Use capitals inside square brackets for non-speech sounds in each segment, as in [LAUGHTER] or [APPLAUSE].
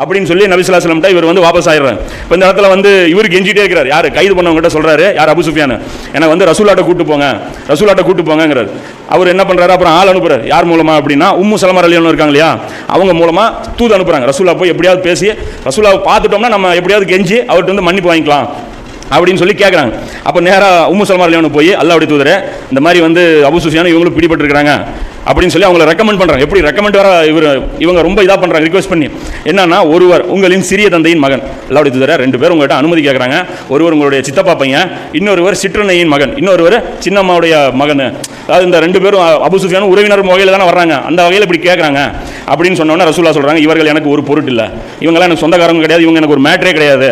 அப்படின்னு சொல்லி நபிசுல்லாஸ்லம்ட்ட இவர் வந்து வாபஸ் ஆயிடுறாரு. இப்போ இந்த இடத்துல வந்து இவர் கெஞ்சிட்டே இருக்கிறார். யார்? கைது பண்ணவங்ககிட்ட சொல்கிறாரு யார் அபு சுஃபியான்? எனக்கு வந்து ரசூலாட்டை கூட்டு போங்க ரசூலாட்டை கூட்டு போங்கங்கிறார். அவர் என்ன பண்ணுறாரு அப்புறம் ஆள் அனுப்புறாரு. யார் மூலமாக அப்படின்னா உம்மு சலமர் அலியன் இருக்காங்க இல்லையா? அவங்க மூலமாக தூது அனுப்புறாங்க. ரசூலா போய் எப்படியாவது பேசி ரசூலாவை பார்த்துட்டோம்னா நம்ம எப்படியாவது கெஞ்சி அவர்கிட்ட வந்து மன்னிப்பு வாங்கிக்கலாம். அப்படின்னு சொல்லி கேட்குறாங்க அப்போ நேராக உம்மு சல்மார் அலியானு போய் அல்லாவுடைய தூதரை இந்த மாதிரி வந்து அபு சுஃபியான் இவங்களும் பிடிபட்டிருக்கிறாங்க. அப்படின்னு சொல்லி அவங்களை ரெக்கமெண்ட் பண்ணுறாங்க எப்படி ரெக்கமெண்ட் வர இவர் இவங்க ரொம்ப இதாக பண்ணுறாங்க ரிக்வஸ்ட் பண்ணி. என்னன்னா ஒருவர் உங்களின் சிறிய தந்தையின் மகன். அல்லாவுடைய தூதர ரெண்டு பேரும் உங்கள்கிட்ட அனுமதி கேட்குறாங்க ஒருவர் உங்களுடைய சித்தப்பா பையன் இன்னொருவர் சிற்றனையின் மகன் இன்னொருவர் சின்னம்மாவுடைய மகன். அதாவது இந்த ரெண்டு பேரும் அபுசுஃபியான உறவினர் வகையில் தானே வர்றாங்க. அந்த வகையில் இப்படி கேட்குறாங்க அப்படின்னு சொன்னோன்னா ரசூல்லா சொல்கிறாங்க இவர்கள் எனக்கு ஒரு பொருட்டு இல்லை. இவங்கெல்லாம் எனக்கு சொந்தக்காரங்க கிடையாது இவங்க எனக்கு ஒரு மேட்ரே கிடையாது.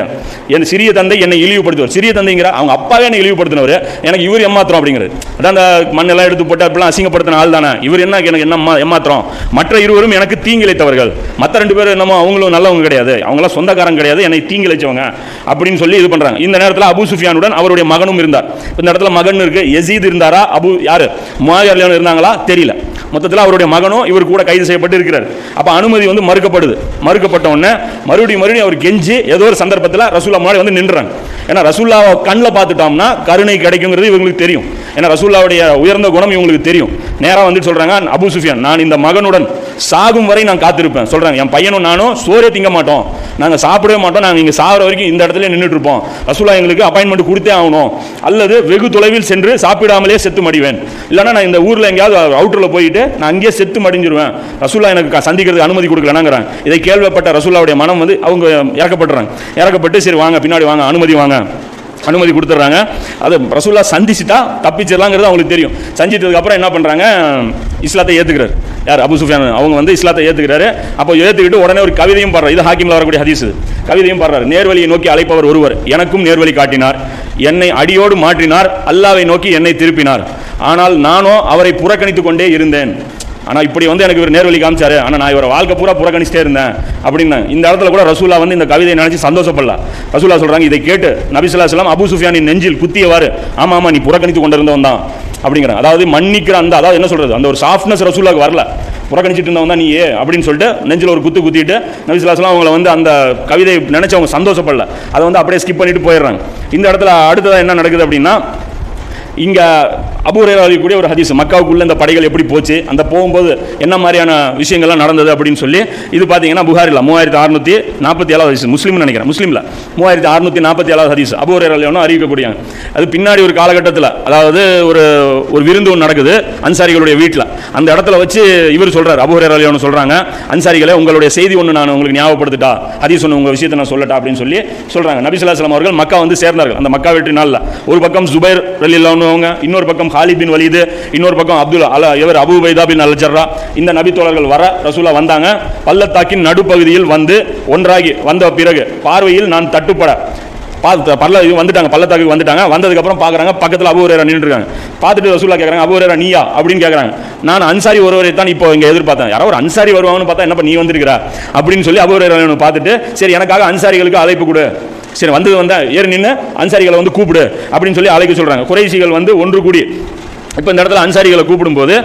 என் சிறிய தந்தை என்னை இழிவுபடுத்துவார். சிறிய தந்தைங்கிற அவங்க அப்பாவே என்னை இழிவுபடுத்தினவர். எனக்கு இவர் ஏமாத்திரம் அப்படிங்கிறது. அதான் அந்த மண்ணெல்லாம் எடுத்து போட்டு அப்படிலாம் அசிங்கப்படுத்தின ஆள் தானே. இவர் என்ன எனக்கு என்ன ஏமாத்திரம் மற்ற இருவரும் எனக்கு தீங்கிழைத்தவர்கள். மற்ற ரெண்டு பேரும் என்னமோ அவங்களும் நல்லவங்க கிடையாது. அவங்களாம் சொந்தக்காரங்க கிடையாது. என்னை தீங்கிழைச்சவங்க அப்படின்னு சொல்லி இது பண்றாங்க. இந்த நேரத்தில் அபு சுஃபியானுடன் அவருடைய மகனும் இருந்தார். இந்த இடத்துல மகன் இருக்கு. எசீத் இருந்தாரா? அபு யார்? முவாயர் இருந்தாங்களா? தெரியல. மொத்தத்தில் அவருடைய மகனும் இவர் கூட கைது செய்யப்பட்டு இருக்கிறார். அப்போ அனுமதி வந்து மறுக்கப்படுது. மறுக்கப்பட்ட உடனே மறுபடியும் மறுபடியும் அவர் கெஞ்சி ஏதோ ஒரு சந்தர்ப்பத்தில் ரசூல்லா முன்னாடி வந்து நின்றுறாங்க ஏன்னா ரசூல்லாவை கண்ணில் பார்த்துட்டோம்னா கருணை கிடைக்குங்கிறது இவங்களுக்கு தெரியும். ஏன்னா ரசூல்லாவுடைய உயர்ந்த குணம் இவங்களுக்கு தெரியும். நேராக வந்து சொல்றாங்க அபு சுஃபியான். நான் இந்த மகனுடன் சாகும் வரை நான் காத்திருப்பேன். சொல்றாங்க என் பையனும் நானும் சோறே திங்க மாட்டோம். நாங்கள் சாப்பிடவே மாட்டோம். நாங்கள் இங்கே சாகிற வரைக்கும் இந்த இடத்துல நின்றுட்டு இருப்போம். ரசூலா எங்களுக்கு அப்பாயின்மெண்ட் கொடுத்தே ஆகணும். அல்லது வெகு தொலைவில் சென்று சாப்பிடாமலே செத்து மடிவேன். இல்லைன்னா நான் இந்த ஊரில் எங்கேயாவது அவுட்டரில் போயிட்டு நான் அங்கேயே செத்து மடிஞ்சிருவேன். ரசூலா எனக்கு சந்திக்கிறதுக்கு அனுமதி கொடுக்கலனாங்கிறாங்க இதை கேள்விப்பட்ட ரசூலாவுடைய மனம் வந்து அவங்க இறக்கப்படுறாங்க இறக்கப்பட்டு சரி வாங்க பின்னாடி வாங்க அனுமதி வாங்க. அனுமதி கொடுத்துட்றாங்க அது ரசூல்லா சந்திச்சுட்டா தப்பிச்சிடலாங்கிறது அவங்களுக்கு தெரியும். சந்தித்ததுக்கப்புறம் என்ன பண்ணுறாங்க இஸ்லாத்தை ஏற்றுக்கிறார் யார்? அபு சுஃபியான். அவங்க வந்து இஸ்லாத்தை ஏற்றுக்கிறாரு அப்போ ஏற்றுக்கிட்டு உடனே ஒரு கவிதையும் பாடுறாரு. இது ஹாக்கிமில் வரக்கூடிய ஹதீஸ் கவிதையும் பாடுறாரு. நேர்வழியை நோக்கி அழைப்பவர் ஒருவர். எனக்கும் நேர்வழி காட்டினார். என்னை அடியோடு மாற்றினார். அல்லாவை நோக்கி என்னை திருப்பினார். ஆனால் நானோ அவரை புறக்கணித்து கொண்டே இருந்தேன். ஆனால் இப்படி வந்து எனக்கு இவர் நேர்வழி காமிச்சாரு. ஆனால் நான் இவரை வாழ்க்கை பூரா புறக்கணிச்சிட்டே இருந்தேன் அப்படின்னு இந்த இடத்துல கூட ரசூலா வந்து இந்த கவிதையை நினச்சி சந்தோஷப்படல. ரசூலா சொல்கிறாங்க இதை கேட்டு நபிசுல்லா சொல்லாம் அபு சுஃபியானின் நெஞ்சில் குத்தியவாறு ஆமாம் ஆமாம் நீ புறக்கணித்து கொண்டிருந்தவன் தான் அப்படிங்கிறாங்க அதாவது மன்னிக்கிற அந்த அதாவது என்ன சொல்கிறது அந்த ஒரு சாஃப்ட்னஸ் ரசூலாக்கு வரல. புறக்கணிச்சிட்டு இருந்தவன் தான் நீ ஏ அப்படின்னு சொல்லிட்டு நெஞ்சில் ஒரு குத்து குத்திட்டு நபிசுல்லாஸ்லாம் அவங்கள வந்து அந்த கவிதை நினச்சி அவங்க சந்தோஷப்படல. அதை வந்து அப்படியே ஸ்கிப் பண்ணிட்டு போயிடுறாங்க. இந்த இடத்துல அடுத்ததாக என்ன நடக்குது அப்படின்னா இங்கே அபூரேராதிக்கூடிய ஒரு ஹதீஸ் மக்காவுக்குள்ளே இந்த படைகள் எப்படி போச்சு அந்த போகும்போது என்ன மாதிரியான விஷயங்கள்லாம் நடந்தது அப்படின்னு சொல்லி இது பார்த்தீங்கன்னா புகாரில் மூவாயிரத்தி அறுநூத்தி நாற்பத்தி ஏழாவது ஹதீஸ் முஸ்லீம்னு நினைக்கிறேன் முஸ்லீமில். மூவாயிரத்தி அறுநூத்தி நாற்பத்தி ஏழாவது ஹதீஸ் அபூரேராலையும் அறிவிக்கக்கூடியாங்க அது பின்னாடி ஒரு காலகட்டத்தில் அதாவது ஒரு ஒரு விருந்து ஒன்று நடக்குது அன்சாரிகளுடைய வீட்டில் அந்த இடத்துல வச்சு இவர் சொல்கிறார் அபூரேராலையும் சொல்கிறாங்க அன்சாரிகளை உங்களுடைய செய்தி ஒன்று நான் உங்களுக்கு ஞாபகப்படுத்திட்டா ஹதீஸ் ஒன்று உங்கள் விஷயத்தை நான் சொல்லட்டா அப்படின்னு சொல்லி சொல்கிறாங்க நபிசுல்லாஸ்லாம் அவர்கள் மக்கா வந்து சேர்ந்தார்கள். அந்த மக்கா வெற்றி நாளில் ஒரு பக்கம் ஜுபைர் ரலில்லாவுங்க இன்னொரு பக்கம் ஹாலித் பின் இன்னொரு பக்கம் அப்துல் அல இவர் அபு பைதா பின் அல் ஜர்ரா இந்த நபி தோழர்கள் வர ரசூலா வந்தாங்க. பள்ளத்தாக்கின் நடுப்பகுதியில் வந்து ஒன்றாகி வந்த பிறகு பார்வையில் நான் தட்டுப்பட பார்த்து பல்ல இது வந்துட்டாங்க பள்ளத்தாக்கு வந்துட்டாங்க. வந்ததுக்கப்புறம் பார்க்குறாங்க பக்கத்தில் அபூரேரா நின்றுருக்காங்க பார்த்துட்டு ரசூலா கேட்குறாங்க அபூரேரா நீயா? அப்படின்னு கேட்குறாங்க நான் அன்சாரி ஒருவரை தான் இப்போ இங்கே எதிர்பார்த்தேன். யாரோ ஒரு அன்சாரி வருவாங்கன்னு பார்த்தா என்னப்பா நீ வந்திருக்கிறா? அப்படின்னு சொல்லி அபூரேரா பார்த்துட்டு சரி எனக்காக அன்சாரிகளுக்கு அழைப்பு கொடு. சரி வந்தது வந்தால் ஏறி நின்று அன்சாரிகளை வந்து கூப்பிடு அப்படின்னு சொல்லி அழைக்க சொல்கிறாங்க குறைசிகள் வந்து ஒன்று கூடி. இப்போ இந்த இடத்துல அன்சாரிகளை கூப்பிடும்போது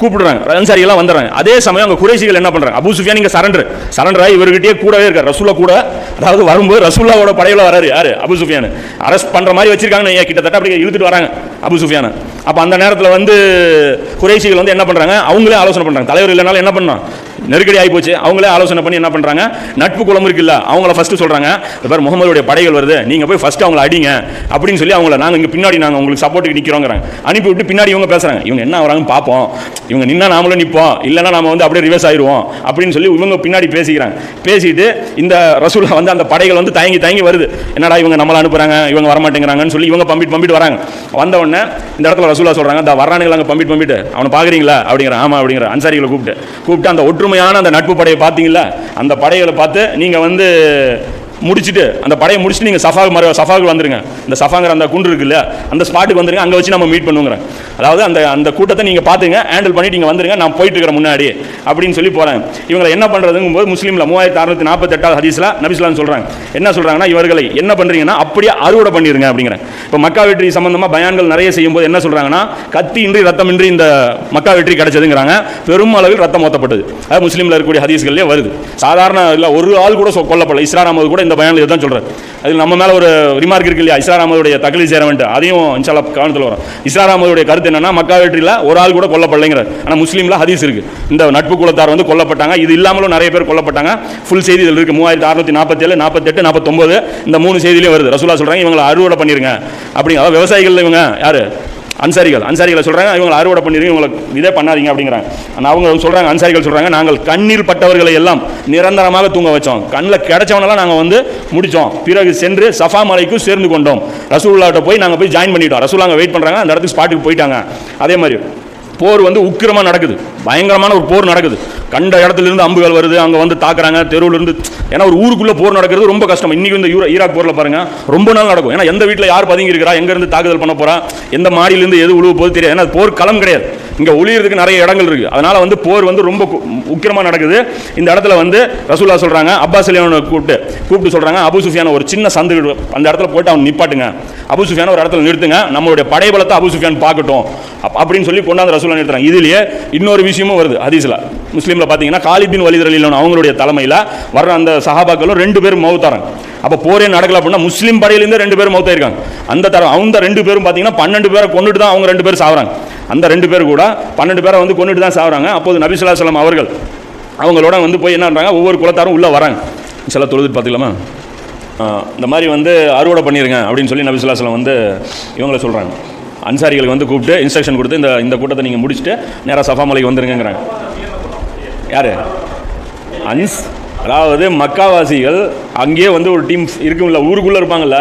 கூப்பிடுறாங்க. அன்சாரிகள்லாம் வந்துடுறாங்க. அதே சமயம் அங்கே குறைசிகள் என்ன பண்ணுறாங்க அபு சுஃபியான் இங்கே சரண்டர். சரண்டராக இவர்கிட்டயே கூடவே இருக்கார். ரசூலா கூட. அதாவது வரும்போது ரசூல்லாவோட படையில் வராரு. யார்? அபு சுஃபியான். அரெஸ்ட் பண்ணுற மாதிரி வச்சிருக்காங்க ஏன் கிட்டத்தட்ட அப்படி இழுத்துட்டு வராங்க அபு சுஃபியானு. அப்போ அந்த நேரத்தில் வந்து குறைசிகள் வந்து என்ன பண்ணுறாங்க அவங்களே ஆலோசனை பண்ணுறாங்க தலைவர் இல்லைனாலும் என்ன பண்ணான் நெருக்கடி ஆகி போச்சு. அவங்களே ஆலோசனை பண்ணி என்ன பண்ணுறாங்க நட்பு குளம் இருக்குல்ல அவங்கள ஃபஸ்ட்டு சொல்கிறாங்க பேர் முகமதுடைய படைகள் வருது நீங்கள் போய் ஃபஸ்ட்டு அவங்கள அடிங்க. அப்படின்னு சொல்லி அவங்கள நாங்கள் இங்கே பின்னாடி நாங்கள் உங்களுக்கு சப்போர்ட்டுக்கு நிற்கிறோங்கிறாங்க அனுப்பி விட்டு பின்னாடி இவங்க பேசுகிறாங்க இவங்க என்ன வராங்கன்னு பார்ப்போம். இவங்க நின்னா நாமளும் நிற்போம் இல்லைன்னா நம்ம வந்து அப்படியே ரிவர்ஸ் ஆயிடுவோம். அப்படின்னு சொல்லி இவங்க பின்னாடி பேசிக்கிறாங்க. பேசிட்டு இந்த ரசூலா வந்து அந்த படைகள் வந்து தயங்கி தயங்கி வருது. என்னடா இவங்க நம்மளை அனுப்புகிறாங்க இவங்க வரமாட்டேங்கிறாங்கன்னு சொல்லி இவங்க பம்பிட்டு பம்பிட்டு வராங்க. வந்த உடனே இந்த இடத்துல ரசூலா சொல்கிறாங்க இந்த வரானுங்க அங்கே பம்பிட்டு பம்பிட்டு அவனை பார்க்குறீங்களா? அப்படிங்கிற ஆமா அப்படிங்கிற அன்சாரிகளை கூப்பிட்டு கூப்பிட்டு அந்த ஒற்றுமையான அந்த நட்பு படையை பார்த்தீங்களா அந்த படைகளை பார்த்து நீங்கள் வந்து முடிச்சுட்டு அந்த படையை முடிச்சுட்டு நீங்கள் சஃபா மர சஃபாவுக்கு வந்துருங்க. இந்த சஃபாங்கிற அந்த குண்டு இருக்குல்ல அந்த ஸ்பாட்டுக்கு வந்துருங்க அங்கே வச்சு நம்ம மீட் பண்ணுங்கிறேன் அதாவது அந்த அந்த கூட்டத்தை நீங்கள் பார்த்துங்க ஹேண்டில் பண்ணிட்டு இங்கே வந்துருங்க நான் போயிட்டு இருக்கிற முன்னாடி அப்படின்னு சொல்லி போகிறேன் இவங்களை என்ன பண்ணுறதுங்கும் போது முஸ்லீமில் மூவாயிரத்தி அறுநூத்தி நாற்பத்தெட்டாவது ஹதீஸில் நபிஸ்லாம் சொல்கிறாங்க என்ன சொல்கிறாங்கன்னா இவர்களை என்ன பண்ணுறீங்கன்னா அப்படியே அறுவடை பண்ணிடுங்க அப்படிங்கிறேன் இப்போ மக்கா வெற்றி சம்மந்தமாக பயான்கள் நிறைய செய்யும்போது என்ன சொல்கிறாங்கன்னா கத்தி இன்றி ரத்தமின்றி இந்த மக்கா வெற்றி கிடைச்சதுங்கிறாங்க. பெரும் அளவில் ரத்தம் ஓத்தப்பட்டது அது முஸ்லீமில் இருக்கக்கூடிய ஹதீஸ்கள்லேயே வருது. சாதாரண இல்லை ஒரு ஆள் கூட கொல்லப்படல. இஸ்லாம் கூட இந்த பயானில் இதுதான் சொல்கிறார் அது நம்ம மேலே ஒரு ரிமார்க் இருக்கு இல்லையா? இஸ்ரார் அகமதுடைய தகலி வேண்டும் அதையும் இன்ஷாலா கவனத்தில் வரும். இஸ்ரார் அகமதுடைய கருத்து என்னன்னா மக்கா வெற்றியில் ஒரு ஆள் கூட கொல்லப்படலைங்கிறார். ஆனால் முஸ்லீமில் ஹதீஸ் இருக்கு. இந்த நட்பு குலத்தார் வந்து கொல்லப்பட்டாங்க. இது இல்லாமலும் நிறைய பேர் கொல்லப்பட்டாங்க. ஃபுல் செய்தி இதில் இருக்கு. மூவாயிரத்தி அறுநூத்தி நாற்பத்தேழு நாற்பத்தெட்டு நாற்பத்தொம்பது இந்த மூணு செய்தியிலே வருது. ரசூலா சொல்கிறாங்க இவங்களை அறுவடை பண்ணிருங்க. அப்படி அதாவது விவசாயிகள் இவங்க யாரு? அன்சாரிகள் அன்சாரிகளை சொல்கிறாங்க இவங்களை அறுவடை பண்ணிடுங்க இவங்களை இதே பண்ணாதீங்க அப்படிங்கிறாங்க. ஆனால் அவங்க சொல்கிறாங்க அன்சாரிகள் சொல்கிறாங்க நாங்கள் கண்ணீர் பட்டவர்களை எல்லாம் நிரந்தரமாக தூங்க வச்சோம். கண்ணில் கிடைச்சவனெல்லாம் நாங்கள் வந்து முடித்தோம் பிறகு சென்று சஃபா மலைக்கும் சேர்ந்து கொண்டோம். ரசூல்லாட்ட போய் நாங்கள் போய் ஜாயின் பண்ணிட்டோம். ரசூல்லா அங்கே வெயிட் பண்ணுறாங்க அந்த இடத்துக்கு ஸ்பாட்டுக்கு போயிட்டாங்க. அதே மாதிரி போர் வந்து உக்கிரமாக நடக்குது. பயங்கரமான ஒரு போர் நடக்குது. கண்ட இடத்துல இருந்து அம்புகள் வருது அங்கே வந்து தாக்குறாங்க தெருவுலேருந்து ஏன்னா ஒரு ஊருக்குள்ளே போர் நடக்கிறது ரொம்ப கஷ்டம். இன்றைக்கி இந்த யூரா ஈராக் போரில் பாருங்கள் ரொம்ப நாள் நடக்கும். ஏன்னா எந்த வீட்டில் யார் பதுங்கி இருக்கிறா தாக்குதல் பண்ண போகிறா எந்த மாடியிலேருந்து எது உழுவு போது தெரியாது. ஏன்னா போர் களம் கிடையாது. இங்கே ஒளியிறதுக்கு நிறைய இடங்கள் இருக்குது அதனால் வந்து போர் வந்து ரொம்ப முக்கியமாக நடக்குது. இந்த இடத்துல வந்து ரசூல்லா சொல்கிறாங்க அப்பாஸ் அலியானை கூப்பிட்டு கூப்பிட்டு சொல்கிறாங்க அபு சுஃபியான ஒரு சின்ன சந்து அந்த இடத்துல போயிட்டு அவன் நிப்பாட்டுங்க. அபு சுஃபியான ஒரு இடத்துல நிறுத்துங்க. நம்மளுடைய படைபலத்தை அபு சுஃபியான் பார்க்கட்டும். அப்- அப்படின்னு சொல்லி கொண்டாந்து ரசூலா நிறுத்துறாங்க. இதுலேயே இன்னொரு விஷயமும் வருது ஹதீஸில். முஸ்லீம்ல பார்த்தீங்கன்னா காலிபின் வலிதர் வலித் அவங்களுடைய தலைமையில் வர்ற அந்த சஹாபாக்களும் ரெண்டு பேரும் மௌத்தாரங்க அப்போ போரே நடக்கல அப்படின்னா முஸ்லீம் படையிலேருந்து ரெண்டு பேரும் மௌத்தாயிருக்காங்க. அந்த தரம் அவங்க ரெண்டு பேரும் பார்த்தீங்கன்னா பன்னெண்டு பேரை கொண்டுட்டு தான் அவங்க ரெண்டு பேரும் சாவறாங்க. அந்த ரெண்டு பேர் கூட பன்னெண்டு பேரை வந்து கொண்டுட்டு தான் சாவறாங்க. அப்போது நபிசுல்லா சலாம் அவர்கள் அவங்களோட வந்து போய் என்ன பண்ணுறாங்க ஒவ்வொரு குலத்தாரும் உள்ளே வராங்க. சில தொழுது பார்த்துக்கலாமா இந்த மாதிரி வந்து அறுவடை பண்ணிடுங்க அப்படின்னு சொல்லி நபிசுல்லா சலம் வந்து இவங்கள சொல்கிறாங்க அன்சாரிகளுக்கு வந்து கூப்பிட்டு இன்ஸ்ட்ரக்ஷன் கொடுத்து இந்த இந்த கூட்டத்தை நீங்கள் முடிச்சுட்டு நேராக சஃபா மலைக்கு வந்துருங்கிறாங்க யார்? அன்ஸ் அதாவது மக்காவாசிகள் அங்கேயே வந்து ஒரு டீம் இருக்கும்ல ஊருக்குள்ளே இருப்பாங்கல்ல.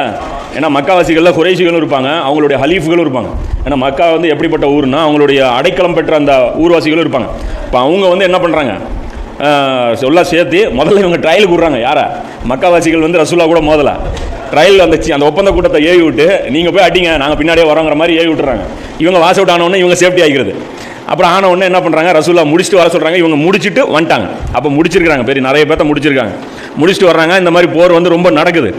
ஏன்னா மக்காவாசிகளில் குறைசிகளும் இருப்பாங்க அவங்களுடைய ஹலீஃப்களும் இருப்பாங்க. ஏன்னா மக்கா வந்து எப்படிப்பட்ட ஊர்னா அவங்களுடைய அடைக்கலம் பெற்ற அந்த ஊர்வாசிகளும் இருப்பாங்க. இப்போ அவங்க வந்து என்ன பண்ணுறாங்க எல்லாம் சேர்த்து முதல்ல இவங்க ட்ரையலுக்கு விட்றாங்க யாரா? மக்காவாசிகள் வந்து ரசூலா கூட மோதல. ட்ரையல் அந்த அந்த ஒப்பந்த கூட்டத்தை ஏவி விட்டு நீங்கள் போய் அடிங்க. நாங்கள் பின்னாடியே வரோங்கிற மாதிரி ஏவி விட்டுறாங்க. இவங்க வாஸ் அவுட் ஆனவொடனே இவங்க சேஃப்டி ஆகிக்கிறது அப்புறம் ஆன உடனே என்ன பண்ணுறாங்க ரசூலா முடிச்சுட்டு வர சொல்கிறாங்க இவங்க முடிச்சுட்டு வந்துட்டாங்க. அப்போ முடிச்சிருக்காங்க பெரிய நிறைய பேர்த்த முடிச்சிருக்காங்க. முடிச்சுட்டு வர்றாங்க. இந்த மாதிரி போர் வந்து ரொம்ப நடக்குது.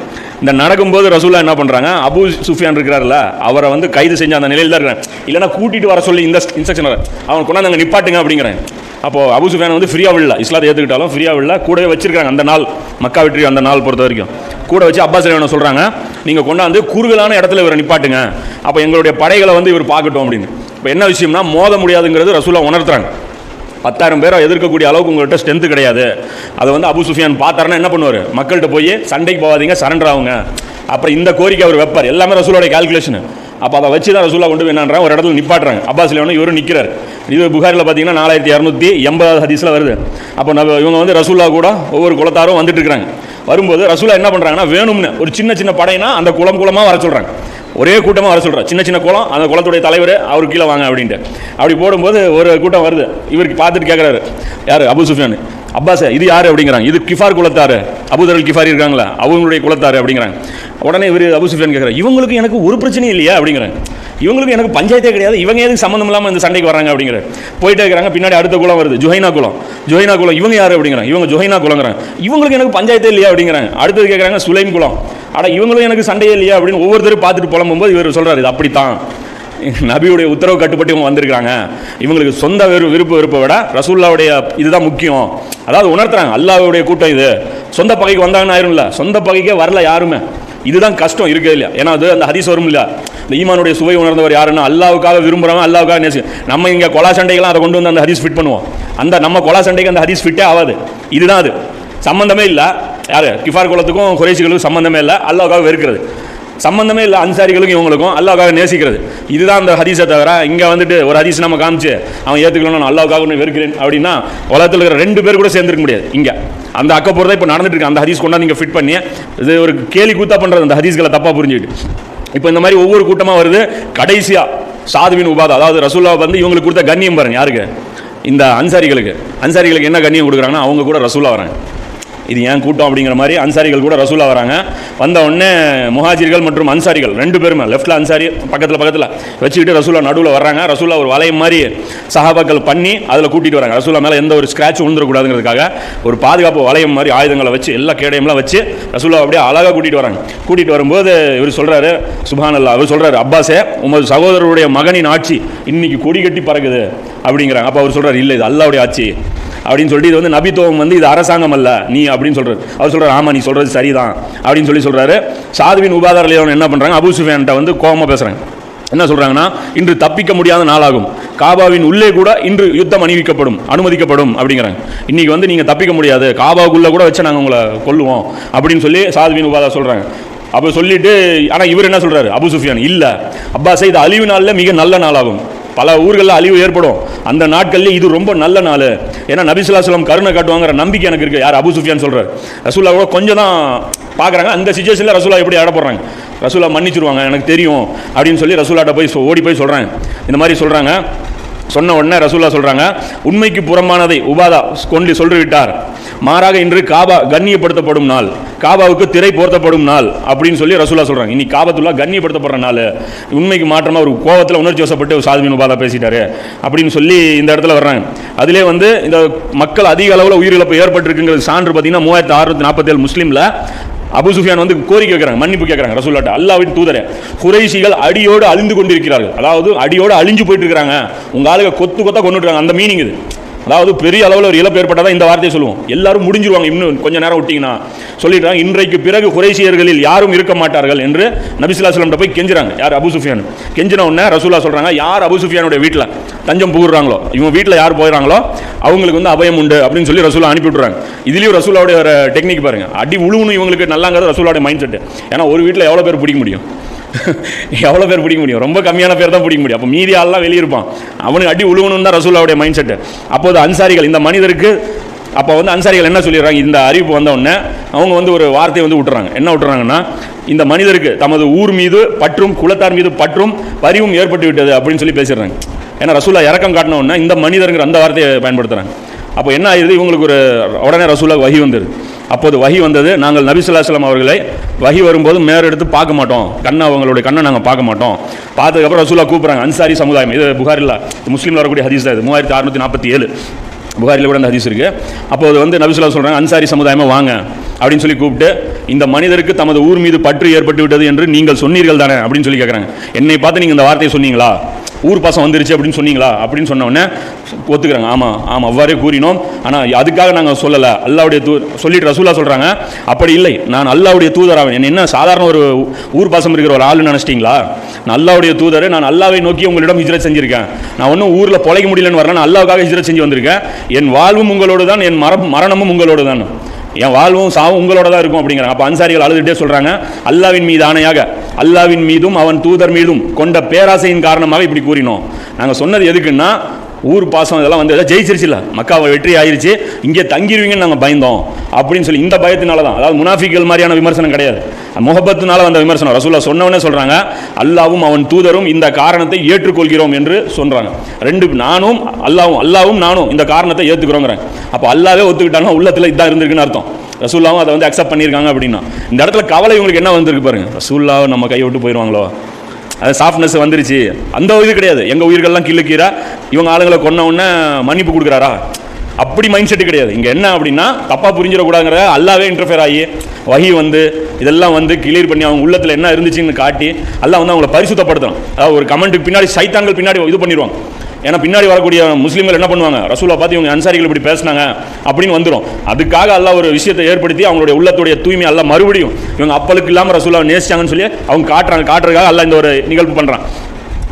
இந்த நடக்கும்போது ரசூலா என்ன பண்ணுறாங்க அபு சுஃபியான் இருக்கிறார்ல அவரை வந்து கைது செஞ்ச அந்த நிலையில் தான் இருக்கிறாங்க. இல்லைன்னா கூட்டிட்டு வர சொல்லி இந்த இன்ஸ்ட்ரக்ஷன் அவன் கொண்டாந்து அங்கே நிப்பாட்டுங்க அப்படிங்கிறேன். அப்போ அபு சுஃபியான் வந்து ஃப்ரீயாக விடல. இஸ்லாத்தை ஏற்றுக்கிட்டாலும் ஃப்ரீயாக விடல. கூடவே வச்சிருக்காங்க அந்த நாள். மக்கா வெற்றி அந்த நாள் பொறுத்த வரைக்கும். கூட வச்சு அப்பாஸ் ரேவனை சொல்கிறாங்க நீங்கள் கொண்டாந்து குறுகலான இடத்துல இவரை நிப்பாட்டுங்க. அப்போ எங்களுடைய படைகளை வந்து இவர் பார்க்கட்டும் அப்படின்னு. இப்போ என்ன விஷயம்னா மோத முடியாதுங்கிறது ரசூலா உணர்த்துறாங்க. பத்தாயிரம் பேரை எதிர்க்கக்கூடிய அளவுக்கு உங்கள்கிட்ட ஸ்ட்ரென்த்து கிடையாது. அதை வந்து அபு சுஃபியான் பார்த்தாருன்னா என்ன பண்ணுவார்? மக்கள்கிட்ட போய் சண்டைக்கு போகாதீங்க சரண்டர் ஆகுங்க. அப்புறம் இந்த கோரிக்கை அவர் வைப்பார். எல்லாமே ரசூலோட கால்குலேஷன் அப்போ அதை வச்சு தான் ரசூலா கொண்டு போய் ஒரு இடத்துல நிப்பாட்டுறாங்க. அப்பாஸ் லியோனு இவரும் நிற்கிறார் இது புகாரில் பார்த்தீங்கன்னா நாலாயிரத்தி இரநூத்தி எண்பதாவது ஹதீஸில் வருது. அப்போ நம்ம இவங்க வந்து ரசூலா கூட ஒவ்வொரு குளத்தாரும் வந்துட்டு இருக்கிறாங்க. வரும்போது ரசூலா என்ன பண்ணுறாங்கன்னா வேணும்னு ஒரு சின்ன சின்ன படையினா அந்த குளம் குளமாக வர சொல்கிறாங்க ஒரே கூட்டமாக வர சொல்கிறார் சின்ன சின்ன குளம் அந்த குளத்துடைய தலைவர் அவர் கீழே வாங்க அப்படின்ட்டு. அப்படி போடும்போது ஒரு கூட்டம் வருது. இவருக்கு பார்த்துட்டு கேட்குறாரு யார்? அபு சுஃபியான். சார் இது யார்? அப்படிங்கிறாங்க. இது கிஃபார் குலத்தாரு. அபுதரல் கிஃபார் இருக்காங்களா? அவங்களுடைய குலத்தாரு. அப்படிங்கிறாங்க. உடனே இவர் அபு சுஃபியான் கேட்குறாரு இவங்களுக்கு எனக்கு ஒரு பிரச்சனையும் இல்லையா? அப்படிங்கிறாங்க இவங்களுக்கு எனக்கு பஞ்சாயத்தே கிடையாது. இவங்க எதுக்கு சம்மந்தம் இல்லாமல் இந்த சண்டைக்கு வராங்க அப்படிங்கிற போயிட்டே இருக்கிறாங்க. பின்னாடி அடுத்த குளம் வருது. ஜுஹைனா குளம் ஜுஹைனா குளம் இவங்க யார்? அப்படிங்கிறாங்க. இவங்க ஜுஹைனா குளங்கிறாங்க இவங்களுக்கு எனக்கு பஞ்சாயத்தே இல்லையா? அப்படிங்கிறாங்க. அடுத்தது கேட்குறாங்க சுலைம் குளம் ஆனால் இவங்களும் எனக்கு சண்டையே இல்லையா அப்படின்னு ஒவ்வொருத்தரும் பார்த்துட்டு புலம்பும்போது இவர் சொல்கிறார் இது அப்படித்தான். நபியுடைய உத்தரவு கட்டுப்பட்டு இவங்க வந்திருக்காங்க இவங்களுக்கு சொந்த வெறு விருப்ப விருப்பை விட ரசூல்லாவுடைய இதுதான் முக்கியம். அதாவது உணர்த்துறாங்க அல்லாஹ்வுடைய கூட்டம் இது. சொந்த பகைக்கு வந்தாங்கன்னு ஆயிரும்ல சொந்த பகைக்கே வரல யாருமே. இதுதான் கஷ்டம் இருக்கே இல்லையா? ஏன்னா அது அந்த ஹதீஸ் வரும் இல்லையா? இந்த ஈமானுடைய சுவை உணர்ந்தவர் யாருன்னா அல்லாவுக்காக விரும்புறவன் அல்லாவுக்காக நேசி நம்ம இங்கே கொலா சண்டைக்கெல்லாம் அதை கொண்டு வந்து அந்த ஹதீஸ் ஃபிட் பண்ணுவோம். அந்த நம்ம கொலா சண்டைக்கு அந்த ஹதீஸ் ஃபிட்டே ஆகாது இதுதான் அது. சம்மந்தமே இல்லை. யார்? கிஃபார் குலத்துக்கும் குறைசிகளுக்கும் சம்மந்தமே இல்லை. அல்லாவுக்காக வெறுக்கிறது. சம்பந்தமே இல்லை அன்சாரிகளுக்கும் இவங்களுக்கும் அல்லாவுக்காக நேசிக்கிறது. இதுதான் அந்த ஹதீஸை தவிர இங்கே வந்துட்டு ஒரு ஹதீஸ் நம்ம காமிச்சு அவன் ஏற்றுக்கணும் நான் அல்லாவுக்காக ஒன்று வெறுக்கிறேன் அப்படின்னா உலகத்தில் இருக்கிற ரெண்டு பேர் கூட சேர்ந்துருக்க முடியாது. இங்கே. அந்த அக்கப்போர் தான் இப்போ நடந்துட்டு இருக்கு. அந்த ஹதீஸ் கொண்டாந்து நீங்கள் ஃபிட் பண்ணி இது ஒரு கேலி கூத்தா பண்ணுறது அந்த ஹதீஸ்களை தப்பாக புரிஞ்சுக்கிட்டு. இப்போ இந்த மாதிரி ஒவ்வொரு கூட்டமாக வருது. கடைசியாக சாதுவின் உபாதா அதாவது ரசூல்லா வந்து இவங்களுக்கு கொடுத்த கண்ணியம் பாருங்க யாருக்கு? இந்த அன்சாரிகளுக்கு. அன்சாரிகளுக்கு என்ன கண்ணியம் கொடுக்குறாங்கன்னா அவங்க கூட ரசூலா வராங்க. இது ஏன் கூட்டம் அப்படிங்கிற மாதிரி அன்சாரிகள் கூட ரசூலா வராங்க. வந்த உடனே முஹாஜிர்கள் மற்றும் அன்சாரிகள் ரெண்டு பேருமே லெஃப்ட்டில் அன்சாரி பக்கத்தில் பக்கத்தில் வச்சுக்கிட்டு ரசூலா நடுவில் வர்றாங்க. ரசூலா ஒரு வளையம் மாதிரி சஹாபாக்கள் பண்ணி அதில் கூட்டிட்டு வராங்க. ரசூலா மேலே எந்த ஒரு ஸ்க்ராட்ச் விழுந்துடக்கூடாதுங்கிறதுக்காக ஒரு பாதுகாப்பு வளையம் மாதிரி ஆயுதங்களை வச்சு எல்லா கேடயம்லாம் வச்சு ரசூலா அப்படியே அழகாக கூட்டிகிட்டு வராங்க. கூட்டிகிட்டு வரும்போது இவர் சொல்கிறாரு சுபான் அல்லா அவர் சொல்கிறாரு அப்பாஸே உமது சகோதரருடைய மகனின் ஆட்சி இன்னைக்கு கொடி கட்டி பறக்குது. அப்படிங்கிறாங்க. அப்போ அவர் சொல்கிறார் இல்லை இது அல்லாவுடைய ஆட்சி. அப்படின்னு சொல்லிட்டு இது வந்து நபித்துவம் வந்து இது அரசாங்கம் அல்ல. நீ அப்படின்னு சொல்கிறார் அவர் சொல்கிறார் ஆமா நீ சொல்கிறது சரிதான் அப்படின்னு சொல்லி சொல்கிறாரு சாதுவின் உபாதார லியோன் என்ன பண்ணுறாங்க அபு சுஃபியான்ட்ட வந்து கோபமாக பேசுகிறாங்க என்ன சொல்கிறாங்கன்னா இன்று தப்பிக்க முடியாத நாளாகும். காபாவின் உள்ளே கூட இன்று யுத்தம் அணிவிக்கப்படும் அனுமதிக்கப்படும் அப்படிங்கிறாங்க. இன்றைக்கி வந்து நீங்கள் தப்பிக்க முடியாது. காபாவுக்குள்ளே கூட வச்சு நாங்கள் உங்களை கொல்லுவோம் அப்படின்னு சொல்லி சாதுவின் உபாதா சொல்கிறாங்க அப்போ சொல்லிட்டு ஆனால் இவர் என்ன சொல்கிறாரு அபு சுஃபியான் இல்லை. அப்பாஸை இது அழிவு நாளில் மிக நல்ல நாளாகும். பல ஊர்களில் அழிவு ஏற்படும். அந்த நாட்கள்லேயே இது ரொம்ப நல்ல நாள். ஏன்னா நபிசுல்லாஸ்லம் கருணை காட்டுவாங்கிற நம்பிக்கை எனக்கு இருக்குது யார்? அபு சுஃபியான் சொல்றாரு. ரசூல்லா கூட கொஞ்சம் தான் பார்க்குறாங்க அந்த சுச்சுவேஷனில் ரசூலா எப்படி ஆட போடுறாங்க? ரசூலா மன்னிச்சிருவாங்க. எனக்கு தெரியும் அப்படின்னு சொல்லி ரசூலாட்ட போய் ஓடி போய் சொல்கிறாங்க இந்த மாதிரி சொல்கிறாங்க சொன்ன உடனே ரசூல்லா சொல்கிறாங்க உண்மைக்கு புறமானதை உபாதா கொண்டு சொல்லி விட்டார் மாறாக இன்று காபா கண்ணியப்படுத்தப்படும் நாள் காபாவுக்கு திரை போர்த்தப்படும் நாள் அப்படின்னு சொல்லி ரசூல்லா சொல்கிறாங்க இன்னைக்கு காபத்துல்லா கண்ணியப்படுத்தப்படுற நாள். உண்மைக்கு மாற்றமாக ஒரு கோவத்தில் உணர்ச்சி வசப்பட்டு சாதுமின் உபாதா பேசிட்டாரு அப்படின்னு சொல்லி இந்த இடத்துல வர்றாங்க. அதிலே வந்து இந்த மக்கள் அதிக அளவில் உயிரிழப்பு ஏற்பட்டிருக்குங்கிறது சான்று பார்த்தீங்கன்னா மூவாயிரத்து அறுநூத்தி நாற்பத்தேழு முஸ்லீமில் அபு சுஃபியான் வந்து கோரிக்கை வைக்கிறாங்க மன்னிப்பு கேட்குறாங்க ரசூல்லாட்ட அல்லாவின் தூதரே குறைசிகள் அடியோடு அழிந்து கொண்டிருக்கிறார்கள். அதாவது அடியோடு அழிஞ்சு போயிட்டு இருக்கிறாங்க. உங்க ஆளுங்க கொத்து கொத்தா கொண்டுட்டுருக்காங்க அந்த மீனிங் இது. அதாவது பெரிய அளவில் ஒரு இழப்பு ஏற்பட்டால் தான் இந்த வார்த்தையை சொல்லுவோம். எல்லாரும் முடிஞ்சிருவாங்க இன்னும் கொஞ்சம் நேரம் விட்டீங்கன்னா. சொல்லிடுறாங்க இன்றைக்கு பிறகு குறைசியர்களில் யாரும் இருக்க மாட்டார்கள் என்று நபிசுல்லாஸ்லம் போய் கெஞ்சுறாங்க. யார்? அபு சுஃபியான். கெஞ்சின உடனே ரசூல்லா சொல்கிறாங்க யார் அபு சுஃபியானுடைய வீட்டில் தஞ்சம் புகுறாங்களோ இவங்க வீட்டில் யார் போயிடறாங்களோ அவங்களுக்கு வந்து அபயம் உண்டு அப்படின்னு சொல்லி ரசூலா அனுப்பி விட்றாங்க இதுலேயும் ரசூலாவுடைய ஒரு டெக்னிக் பாருங்கள் அடி உழுவுன்னு இவங்களுக்கு நல்லாங்கிறது ரசூலாவுடைய மைண்ட் செட்டு ஏன்னா ஒரு வீட்டில் எவ்வளோ பேர் பிடிக்க முடியும்? [LAUGHS] எவ்வளோ பேர் பிடிக்க முடியும்? ரொம்ப கம்மியான பேர் தான் பிடிக்க முடியும். அப்போ மீதி ஆள்லாம் வெளியே இருப்பான் அவனுக்கு அடி உழுவணும் தான் ரசூலாவுடைய மைண்ட் செட்டு அப்போது அன்சாரிகள் இந்த மனிதருக்கு அப்போ வந்து அன்சாரிகள் என்ன சொல்லிடுறாங்க? இந்த அறிவிப்பு வந்தவுடனே அவங்க வந்து ஒரு வார்த்தையை வந்து விட்டுறாங்க என்ன விட்டுறாங்கன்னா இந்த மனிதருக்கு தமது ஊர் மீது பற்றும் குலத்தார் மீது பற்றும் பரிவும் ஏற்பட்டு விட்டது அப்படின்னு சொல்லி பேசிடுறாங்க. ஏன்னா ரசூலா இறக்கம் காட்டின இந்த மனிதருங்கிற அந்த வார்த்தையை பயன்படுத்துகிறாங்க அப்போ என்ன ஆயிடுது? இவங்களுக்கு ஒரு உடனே ரசூலா வகி வந்துடுது அப்போது வகி வந்தது. நாங்கள் நபிசுல்லாஸ்லாம் அவர்களை வகி வரும்போது மேற எடுத்து பார்க்க மாட்டோம். கண்ணை அவங்களுடைய கண்ணை நாங்கள் பார்க்க மாட்டோம். பார்த்ததுக்கப்புறம் ரசூலா கூப்பிட்றாங்க அன்சாரி சமுதாயம். இது புகாரில் முஸ்லீமில் வரக்கூடிய ஹதீஸ் தான் இது. மூவாயிரத்தி அறுநூற்றி நாற்பத்தி ஏழு. புகாரில் கூட அந்த ஹதீஸ் இருக்குது அப்போது வந்து நபிசுல்லா சொல்கிறாங்க அன்சாரி சமுதாயமாக வாங்க. அப்படின்னு சொல்லி கூப்பிட்டு இந்த மனிதருக்கு தமது ஊர் மீது பற்று ஏற்பட்டு விட்டது என்று நீங்கள் சொன்னீர்கள் தானே அப்படின்னு சொல்லி கேட்குறாங்க என்னை பார்த்து நீங்கள் இந்த வார்த்தையை சொன்னீங்களா? ஊர் பாசம் வந்துருச்சு அப்படின்னு சொன்னீங்களா? அப்படின்னு சொன்னோடனே ஒத்துக்கிறாங்க. ஆமாம் ஆமாம் அவ்வாறே கூறினோம். ஆனால் அதுக்காக நாங்கள் சொல்லலை. அல்லாவுடைய தூ சொல்லிட்டு ரசூலா சொல்கிறாங்க அப்படி இல்லை. நான் அல்லாவுடைய தூதராவேன் என்ன என்ன சாதாரண ஒரு ஊர் பாசம் இருக்கிற ஒரு ஆளு நினச்சிட்டிங்களா? நான் அல்லாவுடைய தூதர். நான் அல்லாவை நோக்கி உங்களிடம் ஹிஜ்ரத் செஞ்சுருக்கேன். நான் ஒன்றும் ஊரில் பொழைக்க முடியலன்னு வரல. நான் அல்லாவுக்காக ஹிஜ்ரத் செஞ்சு வந்திருக்கேன். என் வாழ்வும் உங்களோடு தான் என் மர மரணமும் உங்களோடு தான் என் வாழ்வும் சாவும் உங்களோட தான் இருக்கும் அப்படிங்கிறாங்க. அப்போ அன்சாரிகள் அழுதுகிட்டே சொல்கிறாங்க அல்லாவின் மீது ஆணையாக அல்லாவின் மீதும் அவன் தூதர் மீதும் கொண்ட பேராசையின் காரணமாக இப்படி கூறினோம். நாங்கள் சொன்னது எதுக்குன்னா ஊர் பாசம் இதெல்லாம் வந்து எதாவது ஜெயிச்சிருச்சுல. மக்காவை வெற்றி ஆயிருச்சு. இங்கே தங்கிடுவீங்கன்னு நாங்கள் பயந்தோம். அப்படின்னு சொல்லி இந்த பயத்தினால தான் அதாவது முனாஃபிகள் மாதிரியான விமர்சனம் கிடையாது. முகபத்தினால வந்த விமர்சனம். ரசூல்லா சொன்னவனே சொல்கிறாங்க அல்லாவும் அவன் தூதரும் இந்த காரணத்தை ஏற்றுக்கொள்கிறோம் என்று சொல்கிறாங்க ரெண்டு நானும் அல்லாவும் அல்லாவும் நானும் இந்த காரணத்தை ஏற்றுக்கிறோங்கிறாங்க அப்போ அல்லாவே ஒத்துக்கிட்டாங்கன்னா உள்ளத்தில் இதான் இருந்திருக்குன்னு அர்த்தம். ரசூல்லாவும் அதை வந்து அக்செப்ட் பண்ணியிருக்காங்க அப்படின்னா. இந்த இடத்துல கவலை இவங்களுக்கு என்ன வந்திருக்கு பாருங்க. ரசூல்லாவை நம்ம கையை விட்டு போயிடுவாங்களோ அது சாஃப்ட்னஸ் வந்துருச்சு. அந்த இது கிடையாது. எங்கள் உயிர்கள்லாம் கிள்ளுக்கீரா இவங்க ஆளுங்களை கொன்ன உடனே மன்னிப்பு கொடுக்குறாரா? அப்படி மைண்ட் செட்டு கிடையாது. இங்கே என்ன அப்படின்னா தப்பாக புரிஞ்சிடக்கூடாதுங்கிற அல்லாவே இன்டர்ஃபியர் ஆகி வகி வந்து இதெல்லாம் வந்து கிளியர் பண்ணி அவங்க உள்ளத்தில் என்ன இருந்துச்சுன்னு காட்டி எல்லாம் வந்து அவங்கள பரிசுத்தப்படுத்தணும். அதாவது ஒரு கமெண்ட்டுக்கு பின்னாடி சைத்தாங்கள் பின்னாடி இது பண்ணிடுவாங்க. ஏன்னா பின்னாடி வரக்கூடிய முஸ்லீம்கள் என்ன பண்ணுவாங்க? ரசூலா பார்த்து இவங்க அன்சாரிகள் இப்படி பேசினாங்க அப்படின்னு வந்துடும் அதுக்காக அல்லாஹ் ஒரு விஷயத்தை ஏற்படுத்தி அவங்களுடைய உள்ளத்துடைய தூய்மை எல்லாம் மறுபடியும் இவங்க அப்பளுக்கு இல்லாமல் ரசூலா நேசிச்சாங்கன்னு சொல்லி அவங்க காட்டுறாங்க. காட்டுறதுக்காக அல்ல இந்த ஒரு நிகழ்வு பண்ணுறான்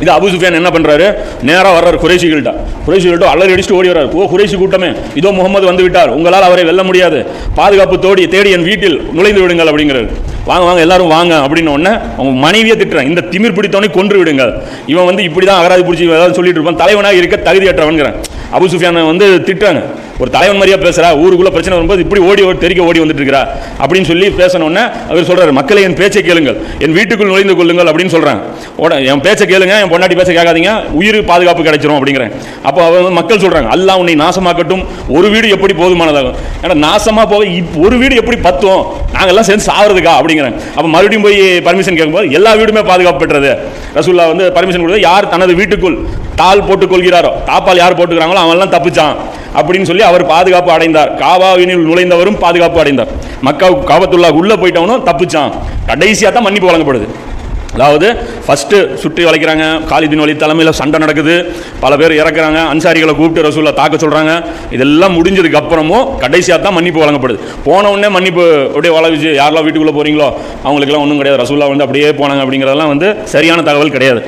இது அபு சுஃபியான் என்ன பண்ணுறாரு நேராக வர்றாரு குறைசிகள்கிட்ட குறைசிகள்கிட்ட அலறி அடிச்சுட்டு ஓடி வர்றாரு. ஓ குறைசி கூட்டமே. இதோ முகமது வந்து விட்டார். உங்களால் அவரை வெல்ல முடியாது. பாதுகாப்பு தோடி தேடி என் வீட்டில் நுழைந்து விடுங்கள் அப்படிங்கிறாரு. வாங்க வாங்க எல்லாரும் வாங்க அப்படின்னு உடனே அவங்க மனைவியை திட்டுறான் இந்த திமிர் பிடித்தவனை கொன்று விடுங்க இவன் வந்து இப்படி தான் அகராதி பிடிச்சி ஏதாவது சொல்லிட்டு இருப்பான். தலைவனாக இருக்க தகுதியற்றவன்கிறான் அபு சுஃபியானை வந்து திட்டாங்க ஒரு தலைவன் மாதிரியா பேசுறா ஊருக்குள்ள பிரச்சனை வரும்போது இப்படி ஓடி ஓடி தெறிக்க ஓடி வந்துட்டு இருக்கிறா அப்படின்னு சொல்லி பேசணுன்னே அவர் சொல்றாரு மக்களை என் பேச்சை கேளுங்கள். என் வீட்டுக்குள் நுழைந்து கொள்ளுங்கள் அப்படின்னு சொல்றாங்க. என் பேச்சை கேளுங்க என் பொண்டாட்டி பேச்சை கேட்காதீங்க உயிர் பாதுகாப்பு கிடைச்சிரும் அப்படிங்கிறேன். அப்போ அவங்க மக்கள் சொல்றாங்க அல்லா உன்னை நாசமாக்கட்டும் ஒரு வீடு எப்படி போதுமானதாகும்? ஏன்னா நாசமா போக இப்- ஒரு வீடு எப்படி பத்தும்? நாங்கெல்லாம் சேர்ந்து சாவறதுக்கா? அப்படிங்கிறேன். அப்போ மறுபடியும் போய் பர்மிஷன் கேட்கும்போது எல்லா வீடுமே பாதுகாப்பு பெற்றது. ரசூல்லா வந்து பர்மிஷன் கொடுத்தது யார் தனது வீட்டுக்குள் தாள் போட்டுக் கொள்கிறாரோ தாப்பால் யார் போட்டுக்கிறாங்களோ அவன்லாம் தப்பிச்சான் அப்படின்னு சொல்லி அவர் பாதுகாப்பு அடைந்தார். காவாவினில் நுழைந்தவரும் பாதுகாப்பு அடைந்தார். மக்கா காபத்துல்லா உள்ளே போயிட்டவனும் தப்பிச்சான். கடைசியாக தான் மன்னிப்பு வழங்கப்படுது. அதாவது ஃபஸ்ட்டு சுற்றி வளைக்கிறாங்க காலிதின் வழி தலைமையில் சண்டை நடக்குது. பல பேர் இறக்குறாங்க அன்சாரிகளை கூப்பிட்டு ரசூலை தாக்க சொல்கிறாங்க இதெல்லாம் முடிஞ்சதுக்கு அப்புறமும் கடைசியாக தான் மன்னிப்பு வழங்கப்படுது. போன உடனே மன்னிப்பு அப்படியே வளவிச்சு யாரெல்லாம் வீட்டுக்குள்ளே போகிறீங்களோ அவங்களுக்குலாம் ஒன்றும் கிடையாது. ரசூல்லா வந்து அப்படியே போனாங்க அப்படிங்கிறதெல்லாம் வந்து சரியான தகவல் கிடையாது.